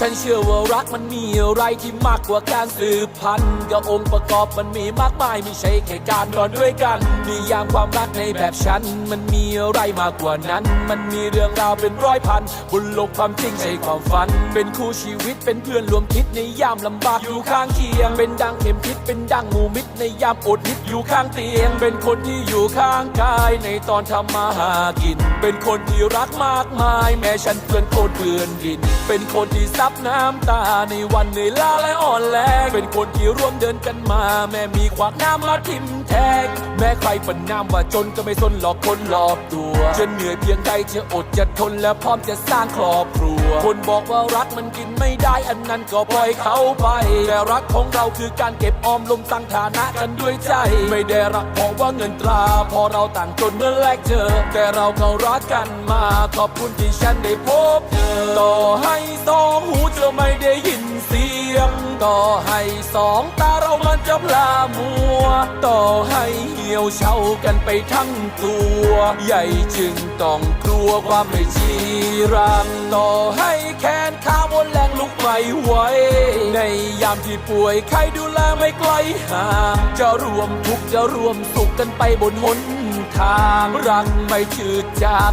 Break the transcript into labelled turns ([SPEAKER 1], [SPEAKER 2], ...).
[SPEAKER 1] ฉันเชื่อว่ารักมันมีอะไรที่มากกว่าการสืบพันธุ์ก็องค์ประกอบมันมีมากมายไม่ใช่แค่การนอนด้วยกันนิยามความรักในแบบฉัน มันมีอะไรมากกว่านั้น มันมีเรื่องราวเป็นร้อยพันบนโลกความจริงใช่ความฝัน เป็นคู่ชีวิตเป็นเพื่อนรวมคิดในยามลำบากอยู่ข้างเคียง เป็นดังเข็มทิศเป็นดังงูมิตรในยามอดหิดอยู่ข้างเตียง เป็นคนที่อยู่ข้างกายในตอนทำมาหากิน เป็นคนที่รักมากมาย แม้ฉันเพื่อนโคตรเพื่อนดิน เป็นคนที่ับน้ำตาในวันเหนื่อยล้าและอ่อนแรงเป็นคนที่ร่วมเดินกันมา แม้มีขวากน้ำมาทิ่มแทงแม้ใครประนามว่าจนก็ไม่สนหลอกคนหลอกตัวจะเหนื่อยเพียงใดจะอดจะทนและพร้อมจะสร้างครอบครัว คนบอกว่ารักมันกินไม่ได้อันนั้นก็ปล่อยเขาไปแต่รักของเราคือการเก็บออมลมตั้งฐานะกันด้วยใจ ไม่ได้รักเพราะว่าเงินตรา พอเราต่างจนเมื่อแรกเจอ แต่เราก็รักกันมา ขอบคุณที่ฉันได้พบเธอต่อให้ อไม่ได้ยินเสียง ต่อให้สองตาเรามันจะพลามัว ต่อให้เหี่ยวเฉากันไปทั้งตัว ใหญ่จึงต้องกลัวความไม่ชีรัง ต่อให้แขนขาบนแรงลุกไม่ไหวในยามที่ป่วยใครดูแลไม่ไกลห่างจะรวมทุกข์จะรวมสุขกันไปบนหนทางรักไม่ชืดจาง